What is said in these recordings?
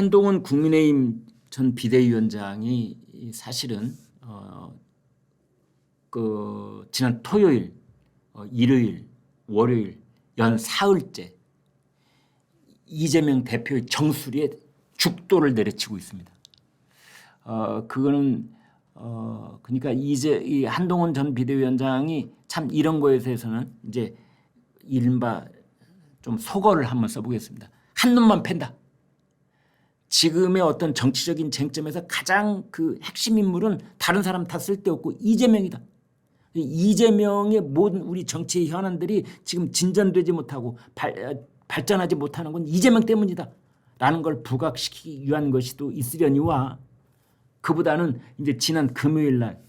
한동훈 국민의힘 전 비대위원장이 이 사실은 어, 그 지난 토요일, 어, 일요일, 월요일 연 사흘째 이재명 대표의 정수리에 죽도를 내려치고 있습니다. 어, 그거는 어, 그러니까 이제 이 한동훈 전 비대위원장이 참 이런 거에 대해서는 이제 이른바 좀 소거를 한번 써보겠습니다. 한 놈만 팬다. 지금의 어떤 정치적인 쟁점에서 가장 그 핵심 인물은 다른 사람 다 쓸데없고 이재명이다. 이재명의 모든 우리 정치의 현안들이 지금 진전되지 못하고 발, 발전하지 못하는 건 이재명 때문이다. 라는 걸 부각시키기 위한 것이 또 있으려니와 그보다는 이제 지난 금요일 날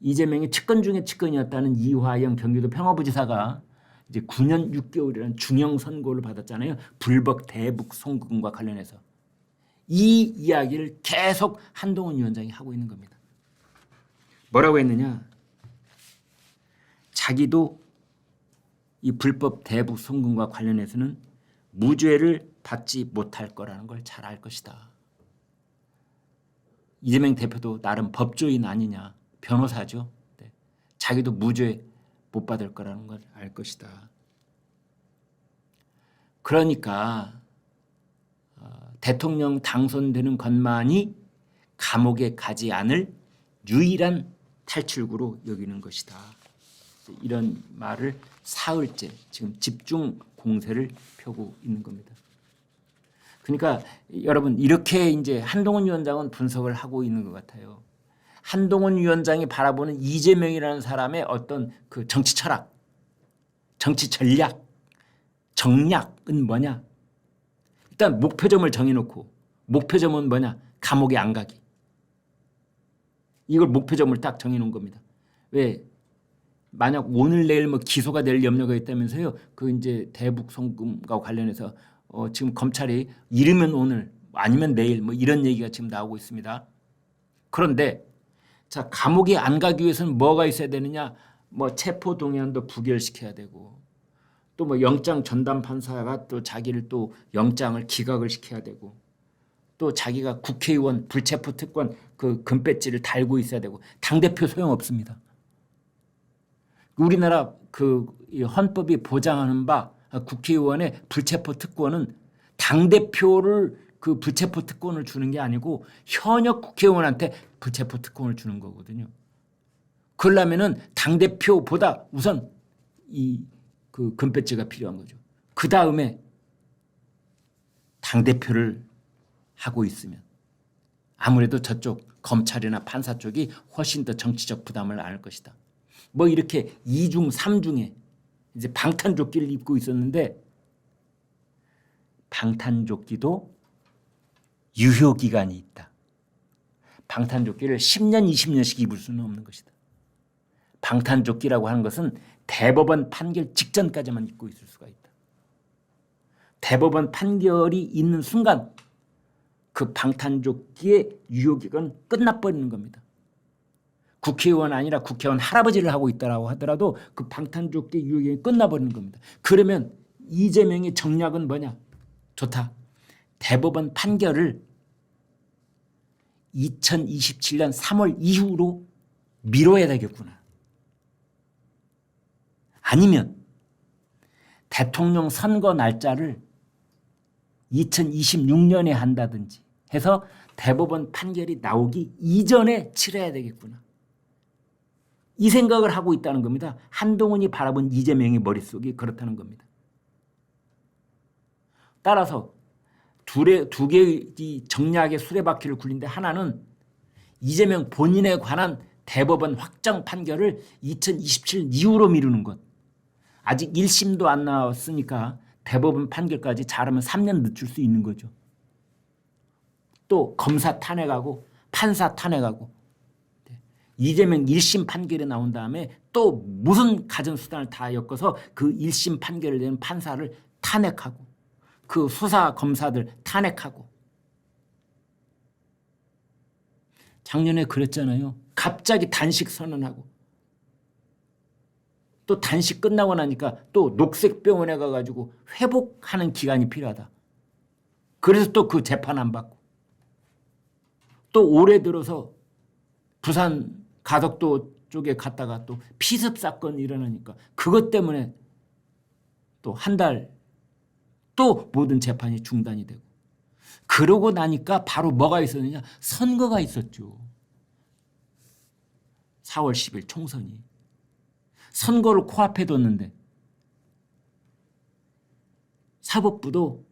이재명의 측근 중에 측근이었다는 이화영 경기도 평화부지사가 이제 9년 6개월이라는 중형 선고를 받았잖아요. 불법 대북 송금과 관련해서 이 이야기를 계속 한동훈 위원장이 하고 있는 겁니다. 뭐라고 했느냐? 자기도 이 불법 대북 송금과 관련해서는 무죄를 받지 못할 거라는 걸 잘 알 것이다. 이재명 대표도 나름 법조인 아니냐 변호사죠. 네. 자기도 무죄 못 받을 거라는 걸 알 것이다. 그러니까 어, 대통령 당선되는 것만이 감옥에 가지 않을 유일한 탈출구로 여기는 것이다. 이런 말을 사흘째 지금 집중 공세를 펴고 있는 겁니다. 그러니까 여러분 이렇게 이제 한동훈 위원장은 분석을 하고 있는 것 같아요. 한동훈 위원장이 바라보는 이재명이라는 사람의 어떤 그 정치 철학, 정치 전략, 정략은 뭐냐? 일단 목표점을 정해놓고 목표점은 뭐냐? 감옥에 안 가기. 이걸 목표점을 딱 정해놓은 겁니다. 왜? 만약 오늘 내일 뭐 기소가 될 염려가 있다면서요. 그 이제 대북 송금과 관련해서 어 지금 검찰이 이르면 오늘 아니면 내일 뭐 이런 얘기가 지금 나오고 있습니다. 그런데 자 감옥에 안 가기 위해서는 뭐가 있어야 되느냐? 뭐 체포 동의안도 부결시켜야 되고 또 뭐 영장 전담 판사가 또 자기를 또 영장을 기각을 시켜야 되고 또 자기가 국회의원 불체포 특권 그 금배지를 달고 있어야 되고 당 대표 소용 없습니다. 우리나라 그 헌법이 보장하는 바 국회의원의 불체포 특권은 당 대표를 그 불체포 특권을 주는 게 아니고 현역 국회의원한테 불체포 특권을 주는 거거든요. 그러려면은 당 대표보다 우선 이 그 금배지가 필요한 거죠. 그 다음에 당 대표를 하고 있으면 아무래도 저쪽 검찰이나 판사 쪽이 훨씬 더 정치적 부담을 안을 것이다. 뭐 이렇게 이중 삼중에 이제 방탄조끼를 입고 있었는데 방탄조끼도 유효 기간이 있다. 방탄조끼를 10년, 20년씩 입을 수는 없는 것이다. 방탄조끼라고 하는 것은 대법원 판결 직전까지만 입고 있을 수가 있다. 대법원 판결이 있는 순간 그 방탄조끼의 유효기간 끝나버리는 겁니다. 국회의원 아니라 국회의원 할아버지를 하고 있다라고 하더라도 그 방탄조끼 유효기간이 끝나버리는 겁니다. 그러면 이재명의 정략은 뭐냐? 좋다. 대법원 판결을 2027년 3월 이후로 미뤄야 되겠구나. 아니면 대통령 선거 날짜를 2026년에 한다든지 해서 대법원 판결이 나오기 이전에 치러야 되겠구나. 이 생각을 하고 있다는 겁니다. 한동훈이 바라본 이재명의 머릿속이 그렇다는 겁니다. 따라서 둘의 두 개의 정략의 수레바퀴를 굴린데 하나는 이재명 본인에 관한 대법원 확정 판결을 2027 이후로 미루는 것. 아직 1심도 안 나왔으니까 대법원 판결까지 잘하면 3년 늦출 수 있는 거죠. 또 검사 탄핵하고 판사 탄핵하고 네. 이재명 1심 판결이 나온 다음에 또 무슨 가전수단을 다 엮어서 그 1심 판결을 내는 판사를 탄핵하고 그 수사 검사들 탄핵하고 작년에 그랬잖아요. 갑자기 단식 선언하고 또 단식 끝나고 나니까 또 녹색병원에 가가지고 회복하는 기간이 필요하다. 그래서 또 그 재판 안 받고 또 올해 들어서 부산 가덕도 쪽에 갔다가 또 피습 사건 일어나니까 그것 때문에 또 한 달 또 모든 재판이 중단이 되고 그러고 나니까 바로 뭐가 있었느냐 선거가 있었죠. 4월 10일 총선이 선거를 코앞에 뒀는데 사법부도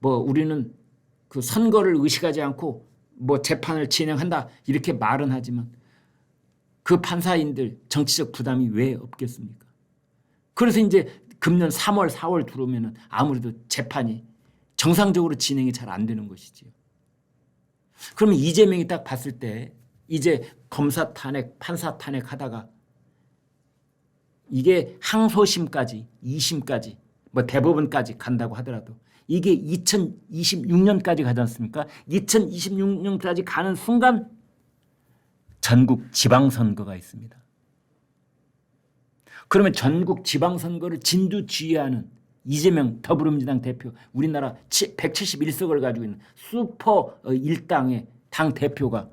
뭐 우리는 그 선거를 의식하지 않고 뭐 재판을 진행한다 이렇게 말은 하지만 그 판사인들 정치적 부담이 왜 없겠습니까? 그래서 이제 금년 3월, 4월 들어오면은 아무래도 재판이 정상적으로 진행이 잘 안 되는 것이지요. 그러면 이재명이 딱 봤을 때 이제 검사 탄핵, 판사 탄핵 하다가 이게 항소심까지, 2심까지, 뭐 대법원까지 간다고 하더라도 이게 2026년까지 가지 않습니까? 2026년까지 가는 순간 전국 지방선거가 있습니다. 그러면 전국 지방선거를 진두지휘하는 이재명 더불어민주당 대표, 우리나라 171석을 가지고 있는 슈퍼 어, 일당의 당 대표가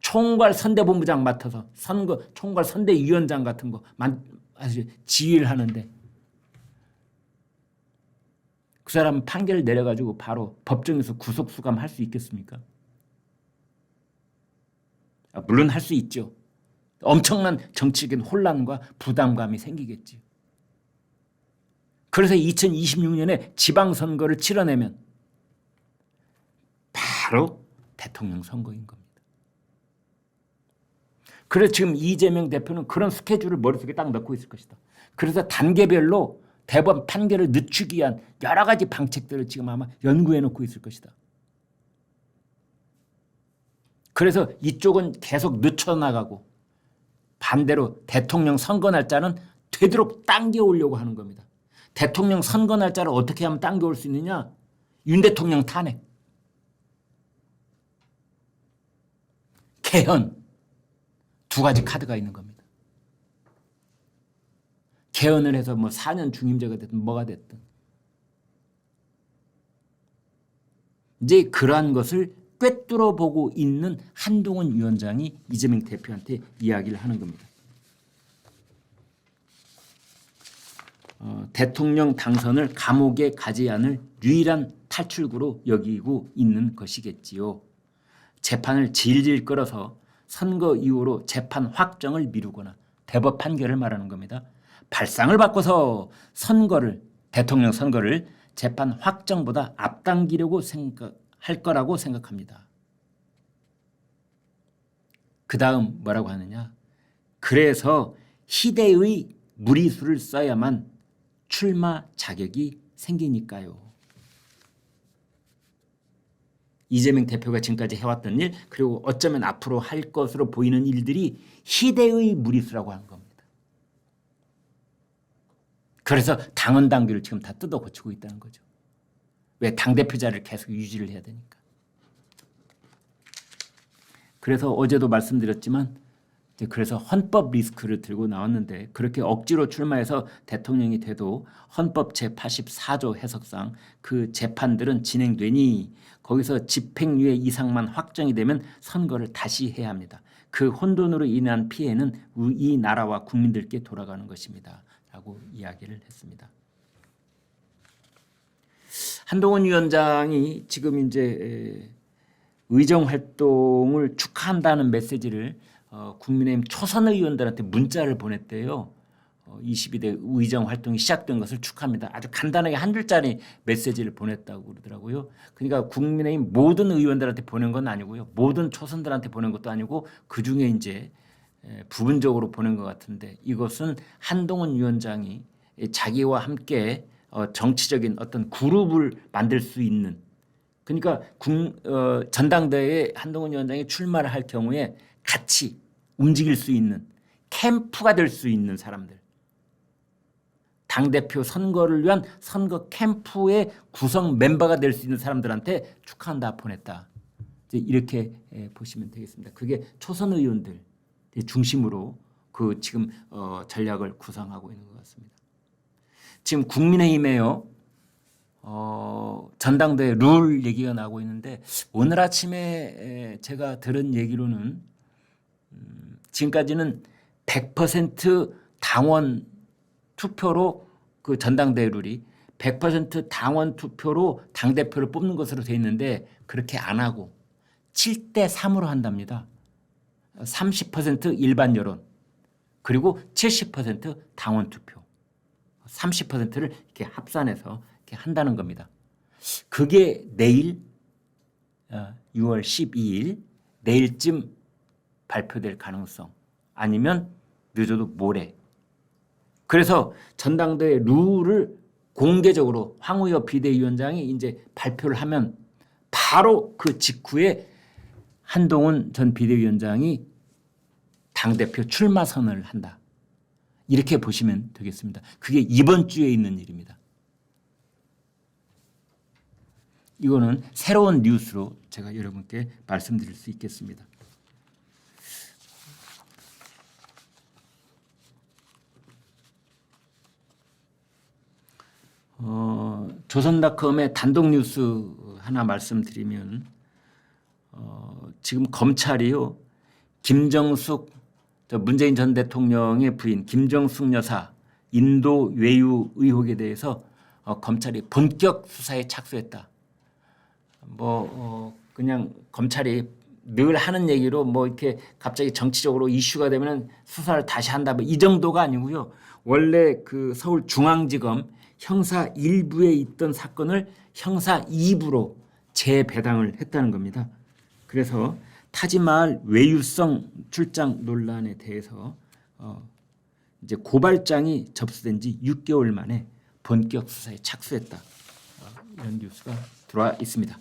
총괄 선대본부장 맡아서 선거 총괄 선대위원장 같은 거 지휘를 하는데 그 사람 판결을 내려가지고 바로 법정에서 구속 수감할 수 있겠습니까? 아, 물론 할 수 있죠. 엄청난 정치적인 혼란과 부담감이 생기겠지요. 그래서 2026년에 지방선거를 치러내면 바로 대통령 선거인 겁니다. 그래서 지금 이재명 대표는 그런 스케줄을 머릿속에 딱 넣고 있을 것이다. 그래서 단계별로 대법원 판결을 늦추기 위한 여러 가지 방책들을 지금 아마 연구해 놓고 있을 것이다. 그래서 이쪽은 계속 늦춰나가고 반대로 대통령 선거 날짜는 되도록 당겨 오려고 하는 겁니다. 대통령 선거 날짜를 어떻게 하면 당겨 올 수 있느냐? 윤 대통령 탄핵. 개헌. 두 가지 카드가 있는 겁니다. 개헌을 해서 뭐 4년 중임제가 됐든 뭐가 됐든. 이제 그러한 것을 꿰뚫어 보고 있는 한동훈 위원장이 이재명 대표한테 이야기를 하는 겁니다. 어, 대통령 당선을 감옥에 가지 않을 유일한 탈출구로 여기고 있는 것이겠지요. 재판을 질질 끌어서 선거 이후로 재판 확정을 미루거나 대법 판결을 말하는 겁니다. 발상을 바꿔서 선거를 대통령 선거를 재판 확정보다 앞당기려고 생각할 거라고 생각합니다. 그 다음 뭐라고 하느냐? 그래서 희대의 무리수를 써야만 출마 자격이 생기니까요. 이재명 대표가 지금까지 해왔던 일 그리고 어쩌면 앞으로 할 것으로 보이는 일들이 희대의 무리수라고 하는 겁니다. 그래서 당원 당규를 지금 다 뜯어 고치고 있다는 거죠. 왜 당대표 자를 계속 유지를 해야 되니까. 그래서 어제도 말씀드렸지만 그래서 헌법 리스크를 들고 나왔는데 그렇게 억지로 출마해서 대통령이 돼도 헌법 제84조 해석상 그 재판들은 진행되니 거기서 집행유예 이상만 확정이 되면 선거를 다시 해야 합니다. 그 혼돈으로 인한 피해는 이 나라와 국민들께 돌아가는 것입니다. 라고 이야기를 했습니다. 한동훈 위원장이 지금 이제 의정 활동을 축하한다는 메시지를 어, 국민의힘 초선 의원들한테 문자를 보냈대요. 어, 22대 의정 활동이 시작된 것을 축하합니다. 아주 간단하게 한 줄짜리 메시지를 보냈다고 그러더라고요. 그러니까 국민의힘 모든 의원들한테 보낸 건 아니고요. 모든 초선들한테 보낸 것도 아니고 그 중에 이제 에, 부분적으로 보낸 것 같은데 이것은 한동훈 위원장이 자기와 함께 어, 정치적인 어떤 그룹을 만들 수 있는 그러니까 국, 어, 전당대회에 한동훈 위원장이 출마를 할 경우에 같이 움직일 수 있는 캠프가 될 수 있는 사람들. 당대표 선거를 위한 선거 캠프의 구성 멤버가 될 수 있는 사람들한테 축하한다 보냈다. 이렇게 보시면 되겠습니다. 그게 초선 의원들 중심으로 그 지금 어, 전략을 구상하고 있는 것 같습니다. 지금 국민의힘에요. 어, 전당대회 룰 얘기가 나오고 있는데 오늘 아침에 에, 제가 들은 얘기로는 음, 지금까지는 100% 당원 투표로 그 전당대회 룰이 100% 당원 투표로 당 대표를 뽑는 것으로 돼 있는데 그렇게 안 하고 7대 3으로 한답니다. 30% 일반 여론 그리고 70% 당원 투표 30%를 이렇게 합산해서 이렇게 한다는 겁니다. 그게 내일 어, 6월 12일 내일쯤 발표될 가능성 아니면 늦어도 모레. 그래서 전당대회 룰을 공개적으로 황우여 비대위원장이 이제 발표를 하면 바로 그 직후에 한동훈 전 비대위원장이 당대표 출마 선언을 한다. 이렇게 보시면 되겠습니다. 그게 이번 주에 있는 일입니다. 이거는 새로운 뉴스로 제가 여러분께 말씀드릴 수 있겠습니다. 어, 조선닷컴의 단독 뉴스 하나 말씀드리면 어, 지금 검찰이요 김정숙 저 문재인 전 대통령의 부인 김정숙 여사 인도 외유 의혹에 대해서 어, 검찰이 본격 수사에 착수했다. 뭐 어, 그냥 검찰이 늘 하는 얘기로 뭐 이렇게 갑자기 정치적으로 이슈가 되면 수사를 다시 한다 뭐 이 정도가 아니고요. 원래 그 서울 중앙지검 형사 1부에 있던 사건을 형사 2부로 재배당을 했다는 겁니다. 그래서 타지마을 외유성 출장 논란에 대해서 어 이제 고발장이 접수된 지 6개월 만에 본격 수사에 착수했다. 어, 이런 뉴스가 들어와 있습니다.